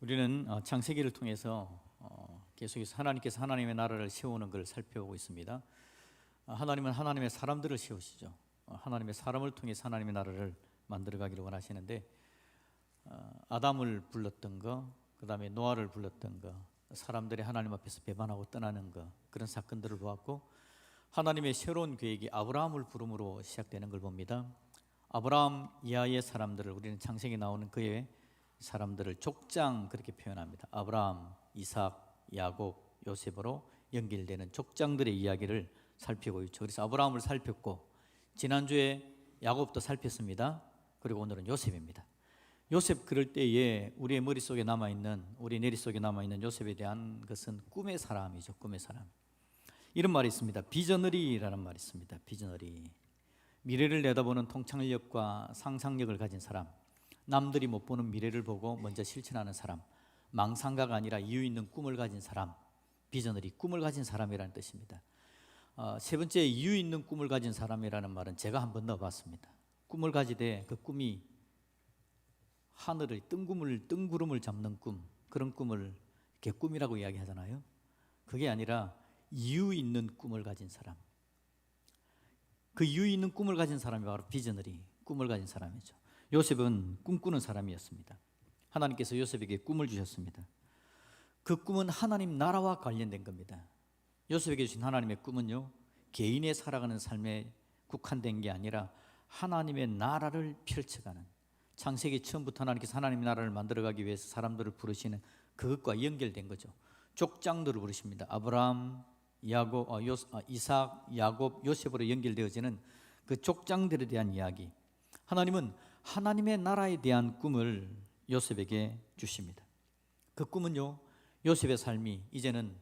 우리는 어, 창세기를 통해서 어, 계속해서 하나님께서 하나님의 나라를 세우는 걸 살펴보고 있습니다. 아, 하나님은 하나님의 사람들을 세우시죠. 어, 하나님의 사람을 통해서 하나님의 나라를 만들어가기를 원하시는데 어, 아담을 불렀던 거, 그 다음에 노아를 불렀던 거, 사람들이 하나님 앞에서 배반하고 떠나는 거 그런 사건들을 보았고 하나님의 새로운 계획이 아브라함을 부름으로 시작되는 걸 봅니다. 아브라함 이하의 사람들을 우리는 창세기 나오는 그의 사람들을 족장 그렇게 표현합니다. 아브라함, 이삭, 야곱, 요셉으로 연결되는 족장들의 이야기를 살피고 있죠. 그래서 아브라함을 살폈고 지난주에 야곱도 살폈습니다. 그리고 오늘은 요셉입니다. 요셉 그럴 때에 우리의 머릿속에 남아 있는 우리 내리 속에 남아 있는 요셉에 대한 것은 꿈의 사람이죠. 꿈의 사람. 이런 말이 있습니다. 비저너리라는 말이 있습니다. 비저너리. 미래를 내다보는 통찰력과 상상력을 가진 사람. 남들이 못 보는 미래를 보고 먼저 실천하는 사람. 망상가가 아니라 이유 있는 꿈을 가진 사람. 비저너리 꿈을 가진 사람이라는 뜻입니다. 어, 세 번째 이유 있는 꿈을 가진 사람이라는 말은 제가 한번 넣어봤습니다. 꿈을 가지되 그 꿈이 하늘을 뜬구름을 뜬구름을 잡는 꿈 그런 꿈을 이렇게 꿈이라고 이야기하잖아요. 그게 아니라 이유 있는 꿈을 가진 사람. 그 이유 있는 꿈을 가진 사람이 바로 비저너리 꿈을 가진 사람이죠. 요셉은 꿈꾸는 사람이었습니다. 하나님께서 요셉에게 꿈을 주셨습니다. 그 꿈은 하나님 나라와 관련된 겁니다. 요셉에게 주신 하나님의 꿈은요, 개인의 살아가는 삶에 국한된 게 아니라 하나님의 나라를 펼쳐가는 창세기 처음부터 하나님께서 하나님의 나라를 만들어가기 위해서 사람들을 부르시는 그것과 연결된 거죠. 족장들을 부르십니다. 아브라함, 야곱, 어, 요, 어, 이삭, 야곱, 요셉으로 연결되어지는 그 족장들에 대한 이야기. 하나님은 하나님의 나라에 대한 꿈을 요셉에게 주십니다. 그 꿈은요, 요셉의 삶이 이제는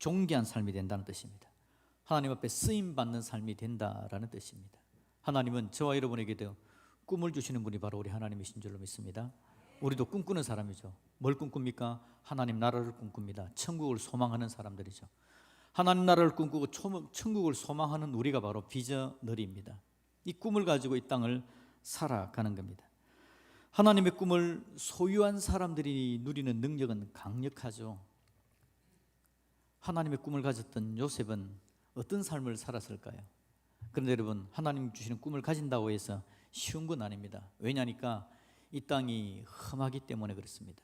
존귀한 삶이 된다는 뜻입니다. 하나님 앞에 쓰임 받는 삶이 된다라는 뜻입니다. 하나님은 저와 여러분에게도 꿈을 주시는 분이 바로 우리 하나님이신 줄로 믿습니다. 우리도 꿈꾸는 사람이죠. 뭘 꿈꿉니까? 하나님 나라를 꿈꿉니다. 천국을 소망하는 사람들이죠. 하나님 나라를 꿈꾸고 천국을 소망하는 우리가 바로 비저너리입니다. 이 꿈을 가지고 이 땅을 살아가는 겁니다. 하나님의 꿈을 소유한 사람들이 누리는 능력은 강력하죠. 하나님의 꿈을 가졌던 요셉은 어떤 삶을 살았을까요? 그런데 여러분, 하나님 주시는 꿈을 가진다고 해서 쉬운 건 아닙니다. 왜냐니까 이 땅이 험하기 때문에 그렇습니다.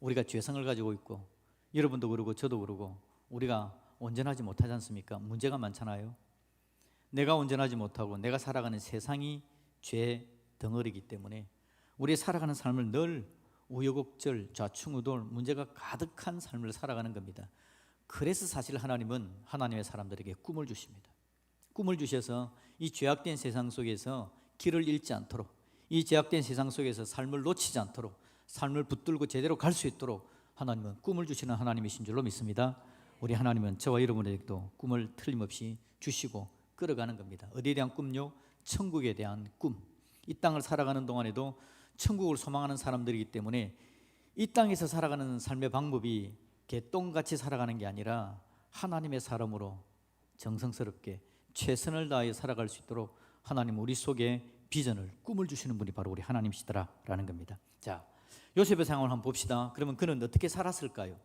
우리가 죄성을 가지고 있고 여러분도 그러고 저도 그러고 우리가 온전하지 못하지 않습니까? 문제가 많잖아요. 내가 온전하지 못하고 내가 살아가는 세상이 죄 덩어리기 때문에 우리 살아가는 삶을 늘 우여곡절, 좌충우돌, 문제가 가득한 삶을 살아가는 겁니다. 그래서 사실 하나님은 하나님의 사람들에게 꿈을 주십니다. 꿈을 주셔서 이 죄악된 세상 속에서 길을 잃지 않도록 이 죄악된 세상 속에서 삶을 놓치지 않도록 삶을 붙들고 제대로 갈 수 있도록 하나님은 꿈을 주시는 하나님이신 줄로 믿습니다. 우리 하나님은 저와 여러분에게도 꿈을 틀림없이 주시고 끌어가는 겁니다. 어디에 대한 꿈요? 천국에 대한 꿈. 이 땅을 살아가는 동안에도 천국을 소망하는 사람들이기 때문에 이 땅에서 살아가는 삶의 방법이 개똥같이 살아가는 게 아니라 하나님의 사람으로 정성스럽게 최선을 다해 살아갈 수 있도록 하나님 우리 속에 비전을 꿈을 주시는 분이 바로 우리 하나님이시더라라는 겁니다. 자, 요셉의 상황을 한번 봅시다. 그러면 그는 어떻게 살았을까요?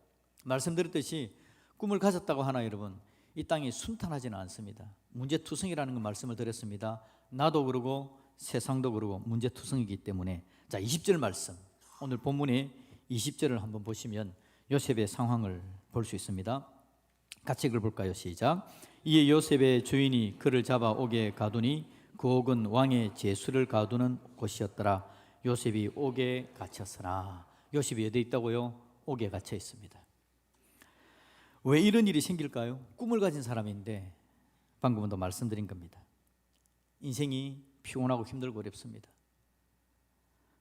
말씀드렸듯이 꿈을 가졌다고 하나 여러분 이 땅이 순탄하지는 않습니다. 문제투성이라는 걸 말씀을 드렸습니다. 나도 그러고 세상도 그러고 문제투성이기 때문에 자 20절 말씀 오늘 본문의 20절을 한번 보시면 요셉의 상황을 볼 수 있습니다. 같이 읽어볼까요? 시작. 이에 요셉의 주인이 그를 잡아 옥에 가두니 그 옥은 왕의 제수를 가두는 곳이었더라. 요셉이 옥에 갇혔으나 요셉이 어디 있다고요? 옥에 갇혀 있습니다. 왜 이런 일이 생길까요? 꿈을 가진 사람인데 방금도 말씀드린 겁니다. 인생이 피곤하고 힘들고 어렵습니다.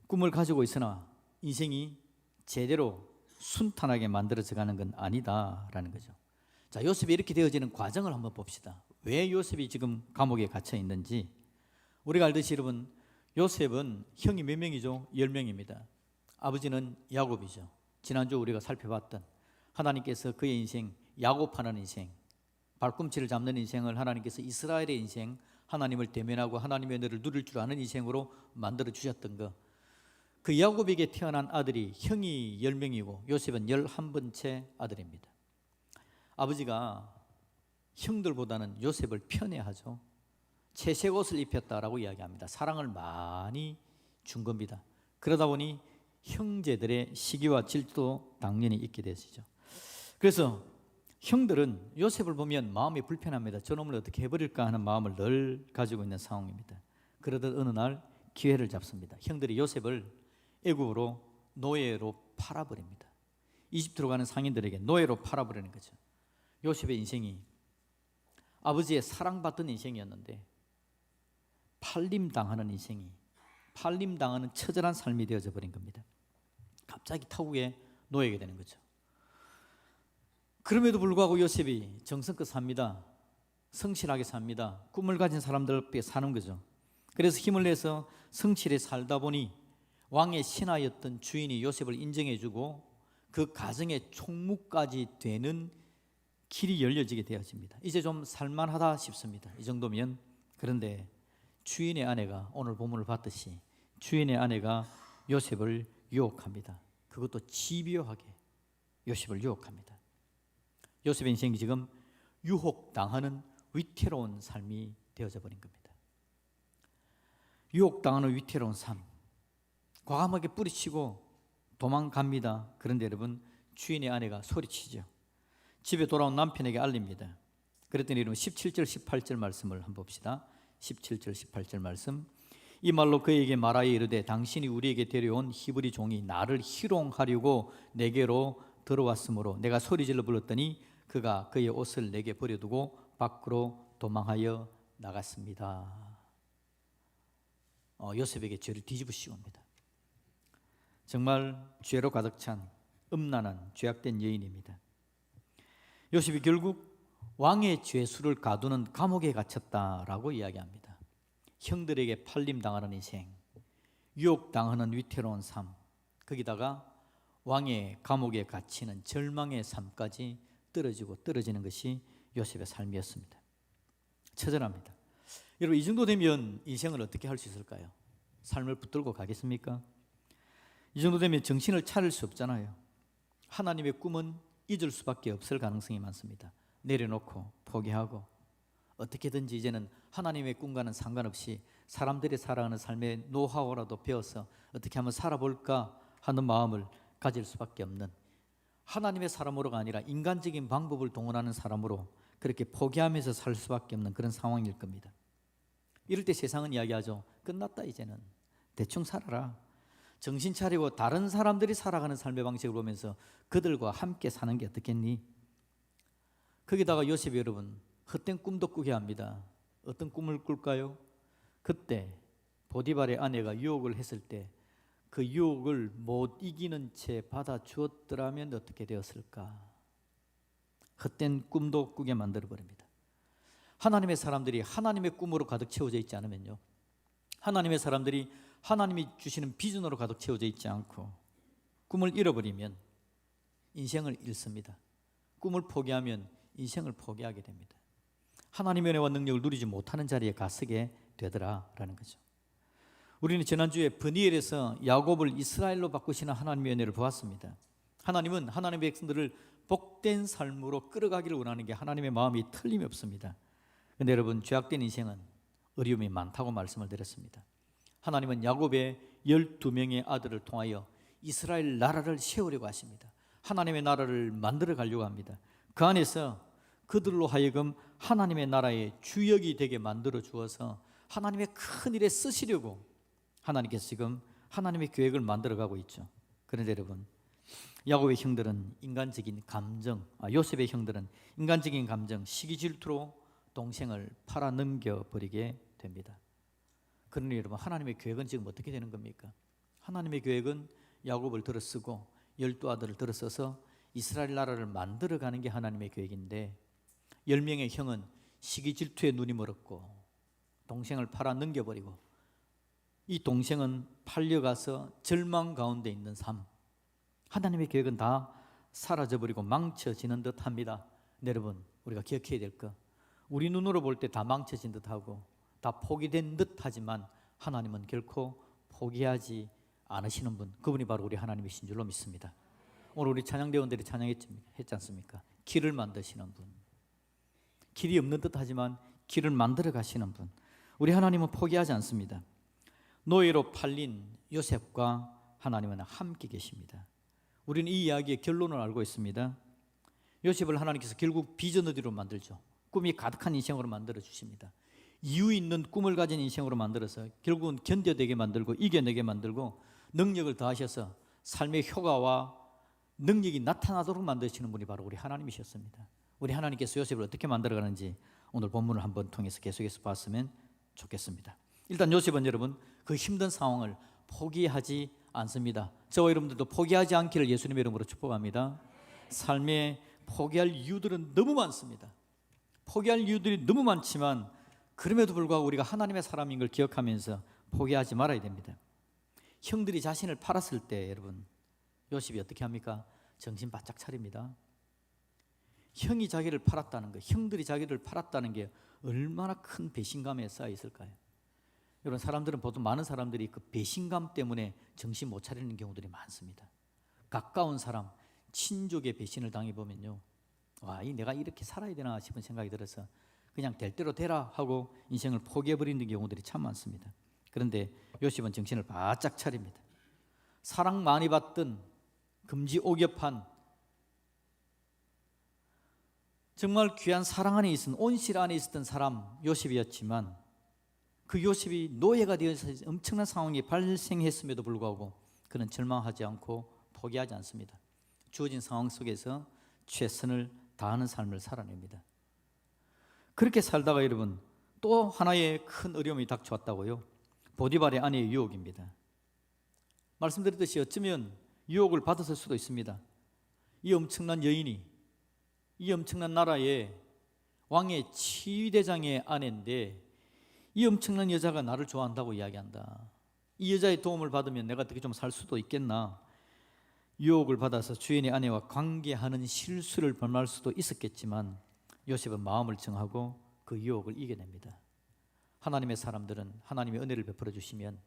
꿈을 가지고 있으나 인생이 제대로 순탄하게 만들어져 가는 건 아니다라는 거죠. 자, 요셉이 이렇게 되어지는 과정을 한번 봅시다. 왜 요셉이 지금 감옥에 갇혀 있는지 우리가 알듯이 여러분 요셉은 형이 몇 명이죠? 열 명입니다. 아버지는 야곱이죠. 지난주 우리가 살펴봤던 하나님께서 그의 인생 야곱하는 인생 발꿈치를 잡는 인생을 하나님께서 이스라엘의 인생 하나님을 대면하고 하나님의 은혜를 누릴 줄 아는 인생으로 만들어 주셨던 것. 그 야곱에게 태어난 아들이 형이 10명이고 요셉은 11번째 아들입니다. 아버지가 형들보다는 요셉을 편애하죠. 채색 옷을 입혔다라고 이야기합니다. 사랑을 많이 준 겁니다. 그러다 보니 형제들의 시기와 질투도 당연히 있게 되시죠. 그래서 형들은 요셉을 보면 마음이 불편합니다. 저놈을 어떻게 해버릴까 하는 마음을 늘 가지고 있는 상황입니다. 그러던 어느 날 기회를 잡습니다. 형들이 요셉을 애굽으로 노예로 팔아버립니다. 이집트로 가는 상인들에게 노예로 팔아버리는 거죠. 요셉의 인생이 아버지의 사랑받던 인생이었는데 팔림 당하는 인생이 팔림 당하는 처절한 삶이 되어져 버린 겁니다. 갑자기 타국에 놓이게 되는 거죠. 그럼에도 불구하고 요셉이 정성껏 삽니다. 성실하게 삽니다. 꿈을 가진 사람들께 사는 거죠. 그래서 힘을 내서 성실히 살다 보니 왕의 신하였던 주인이 요셉을 인정해주고 그 가정의 총무까지 되는 길이 열려지게 되어집니다. 이제 좀 살만하다 싶습니다. 이 정도면 그런데 주인의 아내가 오늘 본문을 봤듯이 주인의 아내가 요셉을 유혹합니다. 그것도 집요하게 요셉을 유혹합니다. 요셉의 인생이 지금 유혹당하는 위태로운 삶이 되어져 버린 겁니다. 유혹당하는 위태로운 삶. 과감하게 뿌리치고 도망갑니다. 그런데 여러분 주인의 아내가 소리치죠. 집에 돌아온 남편에게 알립니다. 그랬더니 여러분 17절 18절 말씀을 한번 봅시다. 17절 18절 말씀. 이 말로 그에게 말하여 이르되 당신이 우리에게 데려온 히브리 종이 나를 희롱하려고 내게로 들어왔으므로 내가 소리질러 불렀더니 그가 그의 옷을 내게 버려두고 밖으로 도망하여 나갔습니다. 어, 요셉에게 죄를 뒤집어 씌웁니다. 정말 죄로 가득 찬 음란한 죄악된 여인입니다. 요셉이 결국 왕의 죄수를 가두는 감옥에 갇혔다라고 이야기합니다. 형들에게 팔림 당하는 인생, 유혹 당하는 위태로운 삶, 거기다가 왕의 감옥에 갇히는 절망의 삶까지 떨어지고 떨어지는 것이 요셉의 삶이었습니다. 처절합니다. 여러분 이 정도 되면 인생을 어떻게 할 수 있을까요? 삶을 붙들고 가겠습니까? 이 정도 되면 정신을 차릴 수 없잖아요. 하나님의 꿈은 잊을 수밖에 없을 가능성이 많습니다. 내려놓고 포기하고 어떻게든지 이제는 하나님의 꿈과는 상관없이 사람들이 살아가는 삶의 노하우라도 배워서 어떻게 한번 살아볼까 하는 마음을 가질 수밖에 없는 하나님의 사람으로가 아니라 인간적인 방법을 동원하는 사람으로 그렇게 포기하면서 살 수밖에 없는 그런 상황일 겁니다. 이럴 때 세상은 이야기하죠. 끝났다 이제는 대충 살아라. 정신 차리고 다른 사람들이 살아가는 삶의 방식을 보면서 그들과 함께 사는 게 어떻겠니? 거기다가 요셉이 여러분 헛된 꿈도 꾸게 합니다. 어떤 꿈을 꿀까요? 그때 보디발의 아내가 유혹을 했을 때 그 유혹을 못 이기는 채 받아 주었더라면 어떻게 되었을까? 헛된 꿈도 꾸게 만들어 버립니다. 하나님의 사람들이 하나님의 꿈으로 가득 채워져 있지 않으면요. 하나님의 사람들이 하나님이 주시는 비전으로 가득 채워져 있지 않고 꿈을 잃어버리면 인생을 잃습니다. 꿈을 포기하면 인생을 포기하게 됩니다. 하나님의 은혜와 능력을 누리지 못하는 자리에 가서게 되더라라는 거죠. 우리는 지난주에 브니엘에서 야곱을 이스라엘로 바꾸시는 하나님의 은혜를 보았습니다. 하나님은 하나님의 백성들을 복된 삶으로 끌어가기를 원하는 게 하나님의 마음이 틀림이 없습니다. 근데 여러분 죄악된 인생은 어려움이 많다고 말씀을 드렸습니다. 하나님은 야곱의 12명의 아들을 통하여 이스라엘 나라를 세우려고 하십니다. 하나님의 나라를 만들어 가려고 합니다. 그 안에서 그들로 하여금 하나님의 나라의 주역이 되게 만들어 주어서 하나님의 큰 일에 쓰시려고 하나님께서 지금 하나님의 계획을 만들어 가고 있죠. 그런데 여러분, 야곱의 형들은 인간적인 감정, 아, 요셉의 형들은 인간적인 감정, 시기 질투로 동생을 팔아 넘겨 버리게 됩니다. 그러니 여러분, 하나님의 계획은 지금 어떻게 되는 겁니까? 하나님의 계획은 야곱을 들어쓰고 열두 아들을 들어서서 이스라엘 나라를 만들어 가는 게 하나님의 계획인데 열 명의 형은 시기 질투에 눈이 멀었고 동생을 팔아 넘겨버리고 이 동생은 팔려가서 절망 가운데 있는 삶. 하나님의 계획은 다 사라져버리고 망쳐지는 듯 합니다. 네, 여러분, 우리가 기억해야 될 것. 우리 눈으로 볼 때 다 망쳐진 듯 하고 다 포기된 듯 하지만 하나님은 결코 포기하지 않으시는 분, 그분이 바로 우리 하나님이신 줄로 믿습니다. 오늘 우리 찬양대원들이 찬양했지 않습니까? 길을 만드시는 분. 길이 없는 듯 하지만 길을 만들어 가시는 분. 우리 하나님은 포기하지 않습니다. 노예로 팔린 요셉과 하나님은 함께 계십니다. 우리는 이 이야기의 결론을 알고 있습니다. 요셉을 하나님께서 결국 비전어디로 만들죠. 꿈이 가득한 인생으로 만들어 주십니다. 이유 있는 꿈을 가진 인생으로 만들어서 결국은 견뎌내게 만들고 이겨내게 만들고 능력을 더하셔서 삶의 효과와 능력이 나타나도록 만드시는 분이 바로 우리 하나님이셨습니다. 우리 하나님께서 요셉을 어떻게 만들어가는지 오늘 본문을 한번 통해서 계속해서 봤으면 좋겠습니다. 일단 요셉은 여러분 그 힘든 상황을 포기하지 않습니다. 저와 여러분들도 포기하지 않기를 예수님의 이름으로 축복합니다. 삶에 포기할 이유들은 너무 많습니다. 포기할 이유들이 너무 많지만 그럼에도 불구하고 우리가 하나님의 사람인 걸 기억하면서 포기하지 말아야 됩니다. 형들이 자신을 팔았을 때 여러분 요셉이 어떻게 합니까? 정신 바짝 차립니다. 형이 자기를 팔았다는 거, 형들이 자기를 팔았다는 게 얼마나 큰 배신감에 쌓여 있을까요? 여러분 사람들은 보통 많은 사람들이 그 배신감 때문에 정신 못 차리는 경우들이 많습니다. 가까운 사람, 친족의 배신을 당해 보면요, 와, 이 내가 이렇게 살아야 되나 싶은 생각이 들어서 그냥 될 대로 되라 하고 인생을 포기해 버리는 경우들이 참 많습니다. 그런데 요셉은 정신을 바짝 차립니다. 사랑 많이 받던 금지 오겹한 정말 귀한 사랑 안에 있은 온실 안에 있었던 사람 요셉이었지만 그 요셉이 노예가 되어서 엄청난 상황이 발생했음에도 불구하고 그는 절망하지 않고 포기하지 않습니다. 주어진 상황 속에서 최선을 다하는 삶을 살아냅니다. 그렇게 살다가 여러분 또 하나의 큰 어려움이 닥쳐왔다고요. 보디발의 아내의 유혹입니다. 말씀드렸듯이 어쩌면 유혹을 받았을 수도 있습니다. 이 엄청난 여인이 이 엄청난 나라의 왕의 치위대장의 아내인데 이 엄청난 여자가 나를 좋아한다고 이야기한다. 이 여자의 도움을 받으면 내가 어떻게 좀 살 수도 있겠나. 유혹을 받아서 주인의 아내와 관계하는 실수를 범할 수도 있었겠지만 요셉은 마음을 정하고 그 유혹을 이겨냅니다. 하나님의 사람들은 하나님의 은혜를 베풀어 주시면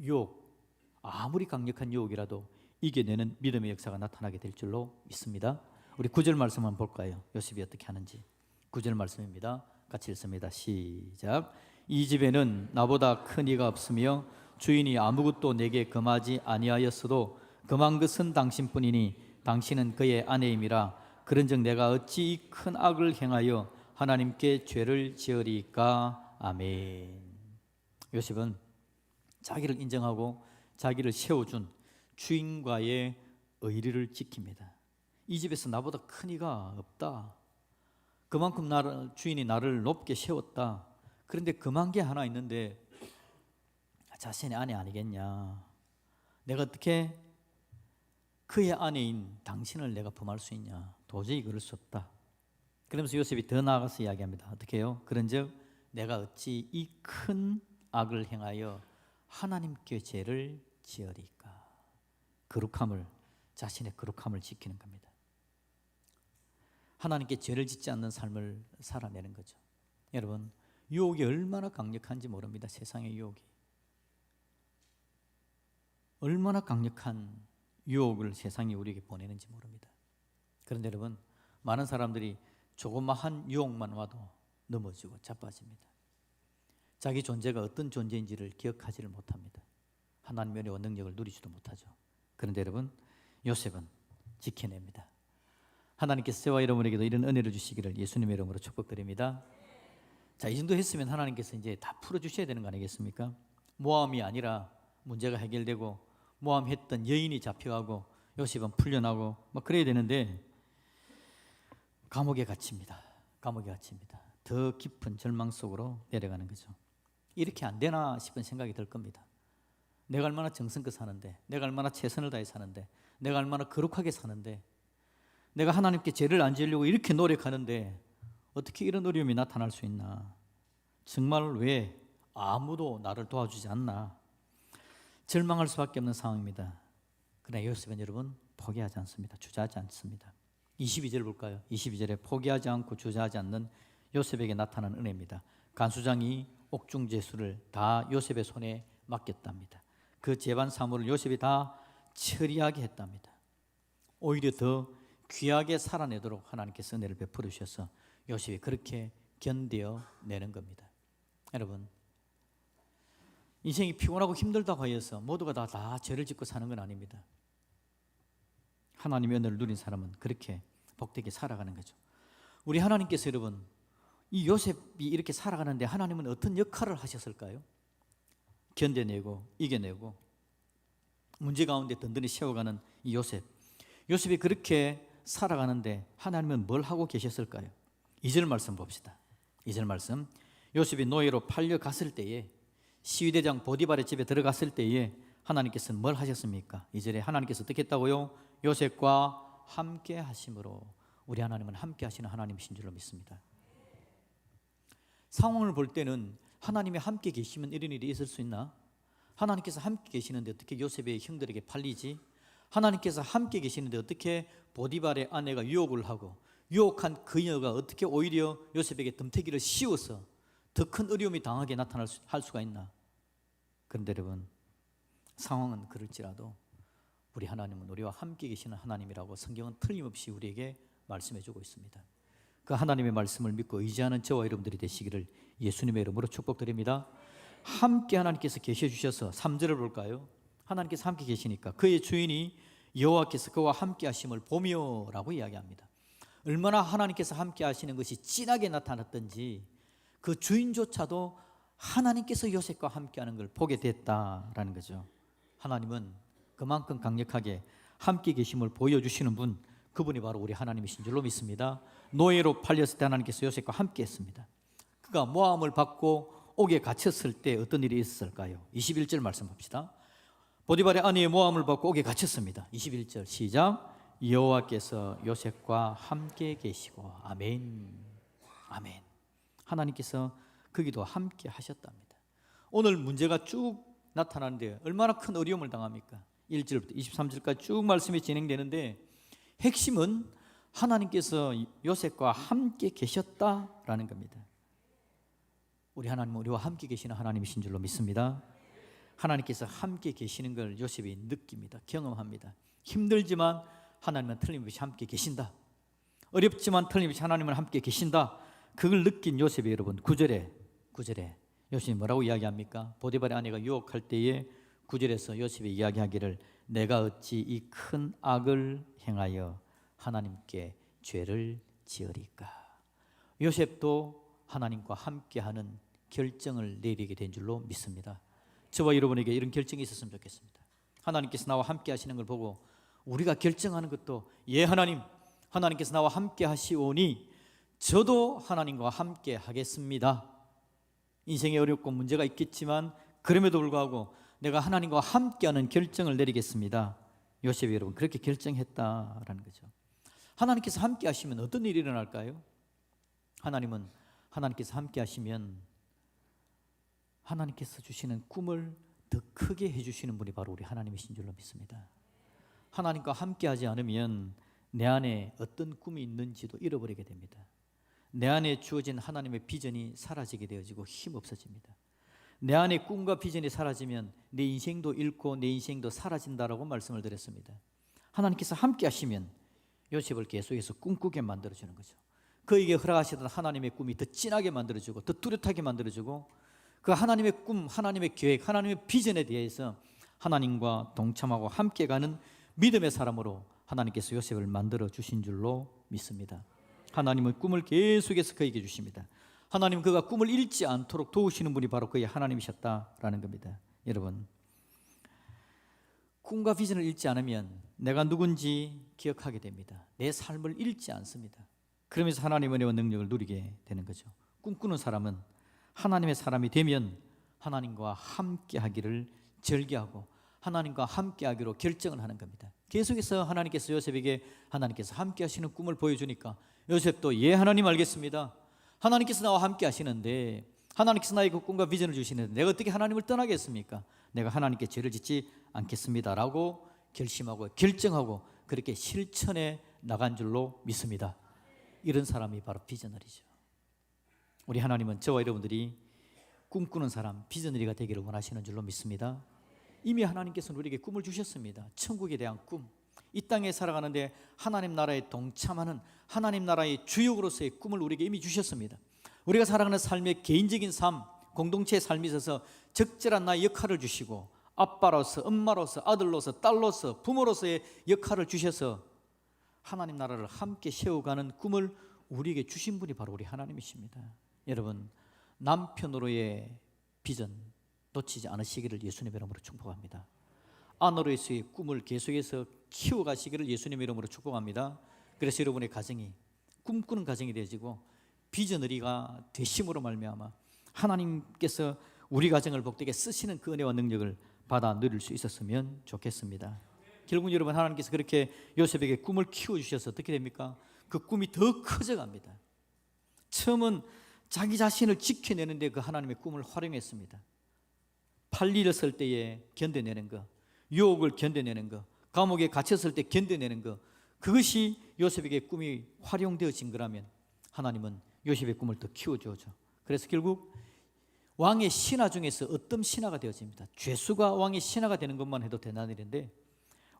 유혹 아무리 강력한 유혹이라도 이겨내는 믿음의 역사가 나타나게 될 줄로 믿습니다. 우리 구절 말씀 한번 볼까요? 요셉이 어떻게 하는지. 구절 말씀입니다. 같이 읽습니다. 시작. 이 집에는 나보다 큰 이가 없으며 주인이 아무것도 내게 금하지 아니하였어도 금한 것은 당신뿐이니 당신은 그의 아내임이라 그런즉 내가 어찌 이 큰 악을 행하여 하나님께 죄를 지으리까 아멘. 요셉은 자기를 인정하고 자기를 세워준 주인과의 의리를 지킵니다. 이 집에서 나보다 큰 이가 없다. 그만큼 나를 주인이 나를 높게 세웠다. 그런데 금한 게 하나 있는데 자신의 아내 아니겠냐? 내가 어떻게 그의 아내인 당신을 내가 범할 수 있냐? 도저히 그럴 수 없다. 그러면서 요셉이 더 나아가서 이야기합니다. 어떻게 해요? 그런즉 내가 어찌 이 큰 악을 행하여 하나님께 죄를 지으리까? 거룩함을 자신의 거룩함을 지키는 겁니다. 하나님께 죄를 짓지 않는 삶을 살아내는 거죠. 여러분, 유혹이 얼마나 강력한지 모릅니다. 세상의 유혹이. 얼마나 강력한 유혹을 세상이 우리에게 보내는지 모릅니다. 그런데 여러분, 많은 사람들이 조그마한 유혹만 와도 넘어지고 자빠집니다. 자기 존재가 어떤 존재인지를 기억하지를 못합니다. 하나님의 은혜와 능력을 누리지도 못하죠. 그런데 여러분, 요셉은 지켜냅니다. 하나님께서 저와 여러분에게도 이런 은혜를 주시기를 예수님의 이름으로 축복드립니다. 자, 이 정도 했으면 하나님께서 이제 다 풀어 주셔야 되는 거 아니겠습니까? 모함이 아니라 문제가 해결되고 모함했던 여인이 잡혀가고 요셉은 풀려나고 막 그래야 되는데 감옥에 갇힙니다. 감옥에 갇힙니다. 더 깊은 절망 속으로 내려가는 거죠. 이렇게 안 되나 싶은 생각이 들 겁니다. 내가 얼마나 정성껏 사는데, 내가 얼마나 최선을 다해 사는데, 내가 얼마나 거룩하게 사는데, 내가 하나님께 죄를 안 지으려고 이렇게 노력하는데 어떻게 이런 어려움이 나타날 수 있나? 정말 왜 아무도 나를 도와주지 않나? 절망할 수밖에 없는 상황입니다. 그러나 요셉은 여러분 포기하지 않습니다. 주저하지 않습니다. 22절 볼까요? 22절에 포기하지 않고 주저하지 않는 요셉에게 나타난 은혜입니다. 간수장이 옥중 제수를 다 요셉의 손에 맡겼답니다. 그 재반 사물을 요셉이 다 처리하게 했답니다. 오히려 더 귀하게 살아내도록 하나님께서 은혜를 베풀어 주셔서 요셉이 그렇게 견뎌 내는 겁니다. 여러분 인생이 피곤하고 힘들다고 하여서 모두가 다, 다 죄를 짓고 사는 건 아닙니다. 하나님의 은혜를 누린 사람은 그렇게 복되게 살아가는 거죠. 우리 하나님께서 여러분 이 요셉이 이렇게 살아가는데 하나님은 어떤 역할을 하셨을까요? 견뎌내고 이겨내고 문제 가운데 든든히 세워가는 이 요셉. 요셉이 그렇게 살아가는데 하나님은 뭘 하고 계셨을까요? 이절 말씀 봅시다. 이절 말씀. 요셉이 노예로 팔려 갔을 때에 시위대장 보디발의 집에 들어갔을 때에 하나님께서는 뭘 하셨습니까? 이절에 하나님께서 어떻게 했다고요? 요셉과 함께 하심으로 우리 하나님은 함께 하시는 하나님이신 줄로 믿습니다. 상황을 볼 때는 하나님이 함께 계시면 이런 일이 있을 수 있나? 하나님께서 함께 계시는데 어떻게 요셉의 형들에게 팔리지? 하나님께서 함께 계시는데 어떻게 보디발의 아내가 유혹을 하고 유혹한 그녀가 어떻게 오히려 요셉에게 덤태기를 씌워서 더 큰 어려움이 당하게 나타날 수, 할 수가 있나? 그런데 여러분 상황은 그럴지라도 우리 하나님은 우리와 함께 계시는 하나님이라고 성경은 틀림없이 우리에게 말씀해주고 있습니다. 그 하나님의 말씀을 믿고 의지하는 저와 여러분들이 되시기를 예수님의 이름으로 축복드립니다. 함께 하나님께서 계셔 주셔서 3절을 볼까요? 하나님께서 함께 계시니까 그의 주인이 여호와께서 그와 함께 하심을 보며라고 이야기합니다. 얼마나 하나님께서 함께 하시는 것이 진하게 나타났던지 그 주인조차도 하나님께서 요셉과 함께 하는 걸 보게 됐다라는 거죠. 하나님은 그만큼 강력하게 함께 계심을 보여주시는 분 그분이 바로 우리 하나님이신 줄로 믿습니다. 노예로 팔렸을 때 하나님께서 요셉과 함께 했습니다. 그가 모함을 받고 옥에 갇혔을 때 어떤 일이 있었을까요? 21절 말씀 봅시다. 보디발의 아내의 모함을 받고 옥에 갇혔습니다. 21절 시작. 여호와께서 요셉과 함께 계시고 아멘. 아멘. 하나님께서 거기도 함께 하셨답니다. 오늘 문제가 쭉 나타나는데 얼마나 큰 어려움을 당합니까? 1절부터 23절까지 쭉 말씀이 진행되는데 핵심은 하나님께서 요셉과 함께 계셨다라는 겁니다. 우리 하나님은 우리와 함께 계시는 하나님이신 줄로 믿습니다. 하나님께서 함께 계시는 걸 요셉이 느낍니다. 경험합니다. 힘들지만 하나님은 틀림없이 함께 계신다. 어렵지만 틀림없이 하나님은 함께 계신다. 그걸 느낀 요셉이 여러분 9절에 9절에 요셉이 뭐라고 이야기합니까? 보디발의 아내가 유혹할 때에 9절에서 요셉이 이야기하기를 내가 어찌 이 큰 악을 행하여 하나님께 죄를 지으리까. 요셉도 하나님과 함께하는 결정을 내리게 된 줄로 믿습니다. 저와 여러분에게 이런 결정이 있었으면 좋겠습니다. 하나님께서 나와 함께 하시는 걸 보고 우리가 결정하는 것도 예 하나님 하나님께서 나와 함께 하시오니 저도 하나님과 함께 하겠습니다. 인생에 어렵고 문제가 있겠지만 그럼에도 불구하고 내가 하나님과 함께하는 결정을 내리겠습니다. 요셉이 여러분 그렇게 결정했다라는 거죠. 하나님께서 함께 하시면 어떤 일이 일어날까요? 하나님은 하나님께서 함께 하시면 하나님께서 주시는 꿈을 더 크게 해 주시는 분이 바로 우리 하나님이신 줄로 믿습니다. 하나님과 함께 하지 않으면 내 안에 어떤 꿈이 있는지도 잃어버리게 됩니다. 내 안에 주어진 하나님의 비전이 사라지게 되어지고 힘 없어집니다. 내 안에 꿈과 비전이 사라지면 내 인생도 잃고 내 인생도 사라진다라고 말씀을 드렸습니다. 하나님께서 함께 하시면 요셉을 계속해서 꿈꾸게 만들어 주는 거죠. 그에게 허락하시던 하나님의 꿈이 더 진하게 만들어 주고 더 뚜렷하게 만들어 주고 그 하나님의 꿈, 하나님의 계획, 하나님의 비전에 대해서 하나님과 동참하고 함께 가는 믿음의 사람으로 하나님께서 요셉을 만들어 주신 줄로 믿습니다. 하나님은 꿈을 계속해서 그에게 주십니다. 하나님 그가 꿈을 잃지 않도록 도우시는 분이 바로 그의 하나님이셨다라는 겁니다. 여러분 꿈과 비전을 잃지 않으면 내가 누군지 기억하게 됩니다. 내 삶을 잃지 않습니다. 그러면서 하나님의 은혜와 능력을 누리게 되는 거죠. 꿈꾸는 사람은 하나님의 사람이 되면 하나님과 함께 하기를 절개하고 하나님과 함께 하기로 결정을 하는 겁니다. 계속해서 하나님께서 요셉에게 하나님께서 함께 하시는 꿈을 보여주니까 요셉도 예 하나님 알겠습니다. 하나님께서 나와 함께 하시는데 하나님께서 나의 그 꿈과 비전을 주시는데 내가 어떻게 하나님을 떠나겠습니까? 내가 하나님께 죄를 짓지 않겠습니다라고 결심하고 결정하고 그렇게 실천해 나간 줄로 믿습니다. 이런 사람이 바로 비전너리죠. 우리 하나님은 저와 여러분들이 꿈꾸는 사람, 비전너리가 되기를 원하시는 줄로 믿습니다. 이미 하나님께서는 우리에게 꿈을 주셨습니다. 천국에 대한 꿈. 이 땅에 살아가는데 하나님 나라에 동참하는 하나님 나라의 주역으로서의 꿈을 우리에게 이미 주셨습니다. 우리가 살아가는 삶의 개인적인 삶, 공동체의 삶에 있어서 적절한 나의 역할을 주시고 아빠로서, 엄마로서, 아들로서, 딸로서, 부모로서의 역할을 주셔서 하나님 나라를 함께 세워가는 꿈을 우리에게 주신 분이 바로 우리 하나님이십니다. 여러분 남편으로의 비전 놓치지 않으시기를 예수님의 이름으로 축복합니다. 아내로서의 꿈을 계속해서 키워가시기를 예수님의 이름으로 축복합니다. 그래서 여러분의 가정이 꿈꾸는 가정이 되어지고 비전의리가 되심으로 말미암아 하나님께서 우리 가정을 복되게 쓰시는 그 은혜와 능력을 받아 누릴 수 있었으면 좋겠습니다. 결국 여러분 하나님께서 그렇게 요셉에게 꿈을 키워 주셔서 어떻게 됩니까? 그 꿈이 더 커져 갑니다. 처음은 자기 자신을 지켜내는데 그 하나님의 꿈을 활용했습니다. 팔리를 쓸 때에 견뎌내는 거, 유혹을 견뎌내는 거, 감옥에 갇혔을 때 견뎌내는 거, 그것이 요셉에게 꿈이 활용되어진 거라면 하나님은 요셉의 꿈을 더 키워주죠. 그래서 결국 왕의 신하 중에서 어떤 신하가 되어집니다. 죄수가 왕의 신하가 되는 것만 해도 대단한 일인데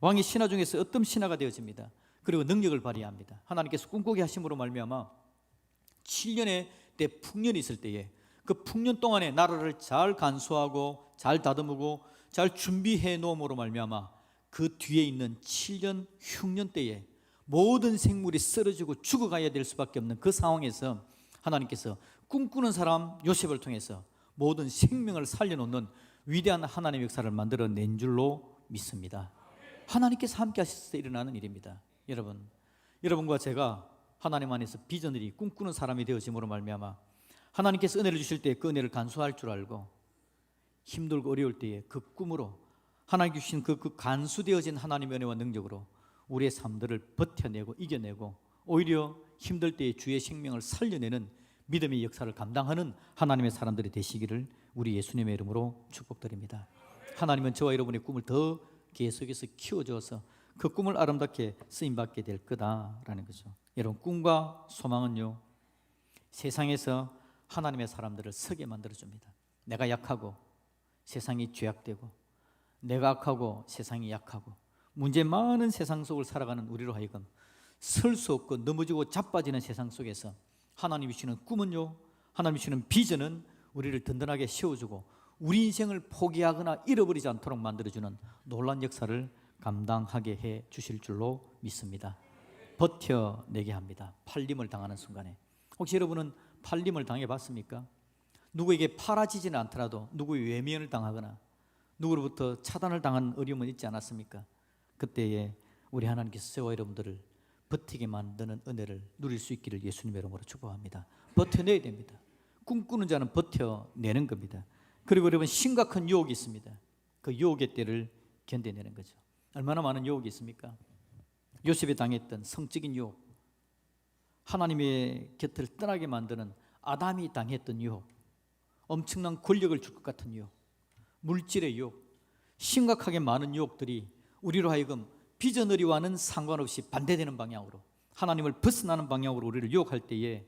왕의 신하 중에서 어떤 신하가 되어집니다. 그리고 능력을 발휘합니다. 하나님께서 꿈꾸게 하심으로 말미암아 7년의 때 풍년이 있을 때에 그 풍년 동안에 나라를 잘 간수하고 잘 다듬고 잘 준비해 놓음으로 말미암아 그 뒤에 있는 7년 흉년 때에 모든 생물이 쓰러지고 죽어가야 될 수밖에 없는 그 상황에서 하나님께서 꿈꾸는 사람 요셉을 통해서 모든 생명을 살려놓는 위대한 하나님의 역사를 만들어낸 줄로 믿습니다. 하나님께서 함께 하셔서 일어나는 일입니다. 여러분, 여러분과 제가 하나님 안에서 비전들이 꿈꾸는 사람이 되어짐으로 말미암아 하나님께서 은혜를 주실 때그 은혜를 간수할 줄 알고 힘들고 어려울 때에 그 꿈으로 하나님 주신 그, 그 간수되어진 하나님의 은혜와 능력으로 우리의 삶들을 버텨내고 이겨내고 오히려 힘들 때에 주의 생명을 살려내는 믿음의 역사를 감당하는 하나님의 사람들이 되시기를 우리 예수님의 이름으로 축복드립니다. 하나님은 저와 여러분의 꿈을 더 계속해서 키워줘서 그 꿈을 아름답게 쓰임 받게 될 거다라는 거죠. 여러분 꿈과 소망은요 세상에서 하나님의 사람들을 서게 만들어 줍니다. 내가 약하고 세상이 죄악되고 내가 악하고 세상이 약하고 문제 많은 세상 속을 살아가는 우리로 하여금 설 수 없고 넘어지고 자빠지는 세상 속에서 하나님이 주시는 꿈은요 하나님이 주시는 비전은 우리를 든든하게 세워주고 우리 인생을 포기하거나 잃어버리지 않도록 만들어주는 놀란 역사를 감당하게 해 주실 줄로 믿습니다. 버텨내게 합니다. 팔림을 당하는 순간에 혹시 여러분은 팔림을 당해 봤습니까? 누구에게 팔아지지는 않더라도 누구의 외면을 당하거나 누구로부터 차단을 당한 어려움은 있지 않았습니까? 그때에 우리 하나님께서 저와 여러분들을 버티게 만드는 은혜를 누릴 수 있기를 예수님의 이름으로 축복합니다. 버텨내야 됩니다. 꿈꾸는 자는 버텨내는 겁니다. 그리고 여러분 심각한 유혹이 있습니다. 그 유혹의 때를 견뎌내는 거죠. 얼마나 많은 유혹이 있습니까? 요셉이 당했던 성적인 유혹, 하나님의 곁을 떠나게 만드는 아담이 당했던 유혹, 엄청난 권력을 줄 것 같은 유혹, 물질의 유혹, 심각하게 많은 유혹들이 우리로 하여금 비전의리와는 상관없이 반대되는 방향으로 하나님을 벗어나는 방향으로 우리를 유혹할 때에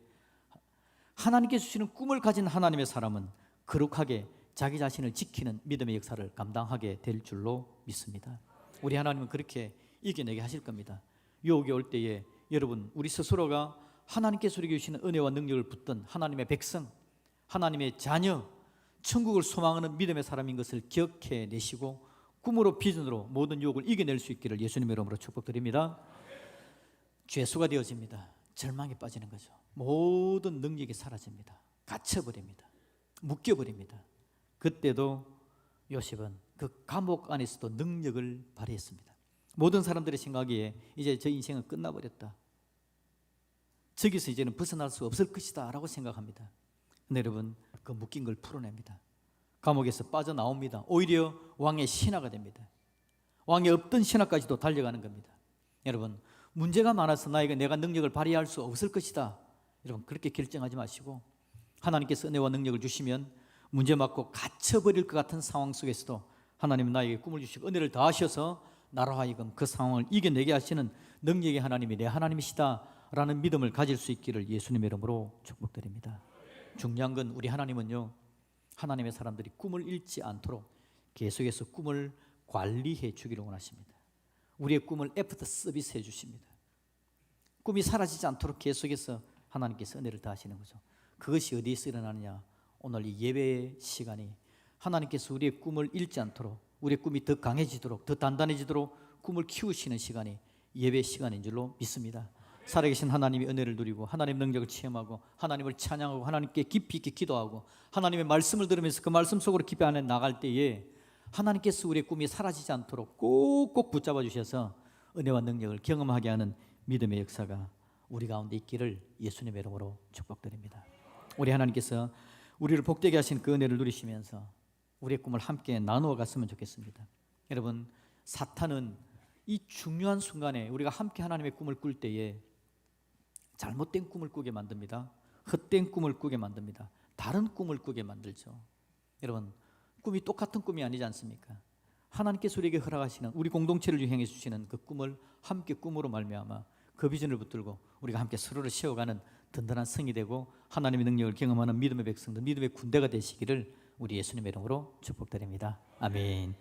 하나님께 주시는 꿈을 가진 하나님의 사람은 거룩하게 자기 자신을 지키는 믿음의 역사를 감당하게 될 줄로 믿습니다. 우리 하나님은 그렇게 이겨내게 하실 겁니다. 유혹이 올 때에 여러분 우리 스스로가 하나님께서 우리에게 주시는 은혜와 능력을 붙든 하나님의 백성, 하나님의 자녀, 천국을 소망하는 믿음의 사람인 것을 기억해 내시고 꿈으로 비전으로 모든 유혹을 이겨낼 수 있기를 예수님의 이름으로 축복드립니다. 죄수가 되어집니다. 절망에 빠지는 거죠. 모든 능력이 사라집니다. 갇혀버립니다. 묶여버립니다. 그때도 요셉은 그 감옥 안에서도 능력을 발휘했습니다. 모든 사람들의 생각에 이제 저 인생은 끝나버렸다. 저기서 이제는 벗어날 수 없을 것이다 라고 생각합니다. 근데 여러분 그 묶인 걸 풀어냅니다. 감옥에서 빠져나옵니다. 오히려 왕의 신하가 됩니다. 왕의 없던 신하까지도 달려가는 겁니다. 여러분 문제가 많아서 나에게 내가 능력을 발휘할 수 없을 것이다. 여러분 그렇게 결정하지 마시고 하나님께서 은혜와 능력을 주시면 문제 맞고 갇혀버릴 것 같은 상황 속에서도 하나님은 나에게 꿈을 주시고 은혜를 더하셔서 나로 하여금 그 상황을 이겨내게 하시는 능력의 하나님이 내 하나님이시다 라는 믿음을 가질 수 있기를 예수님의 이름으로 축복드립니다. 중요한 건 우리 하나님은요 하나님의 사람들이 꿈을 잃지 않도록 계속해서 꿈을 관리해 주기를 원하십니다. 우리의 꿈을 애프터 서비스 해 주십니다. 꿈이 사라지지 않도록 계속해서 하나님께서 은혜를 다하시는 거죠. 그것이 어디에서 일어나느냐? 오늘 이 예배 시간이 하나님께서 우리의 꿈을 잃지 않도록 우리의 꿈이 더 강해지도록 더 단단해지도록 꿈을 키우시는 시간이 예배 시간인 줄로 믿습니다. 살아계신 하나님의 은혜를 누리고 하나님의 능력을 체험하고 하나님을 찬양하고 하나님께 깊이 있게 기도하고 하나님의 말씀을 들으면서 그 말씀 속으로 깊이 안에 나갈 때에 하나님께서 우리의 꿈이 사라지지 않도록 꼭꼭 붙잡아 주셔서 은혜와 능력을 경험하게 하는 믿음의 역사가 우리 가운데 있기를 예수님의 이름으로 축복드립니다. 우리 하나님께서 우리를 복되게 하신 그 은혜를 누리시면서 우리의 꿈을 함께 나누어 갔으면 좋겠습니다. 여러분, 사탄은 이 중요한 순간에 우리가 함께 하나님의 꿈을 꿀 때에 잘못된 꿈을 꾸게 만듭니다. 헛된 꿈을 꾸게 만듭니다. 다른 꿈을 꾸게 만들죠. 여러분, 꿈이 똑같은 꿈이 아니지 않습니까? 하나님께서 우리에게 허락하시는 우리 공동체를 유행해 주시는 그 꿈을 함께 꿈으로 말미암아 그 비전을 붙들고 우리가 함께 서로를 세워가는 든든한 성이 되고 하나님의 능력을 경험하는 믿음의 백성들, 믿음의 군대가 되시기를 우리 예수님의 이름으로 축복드립니다. 아멘.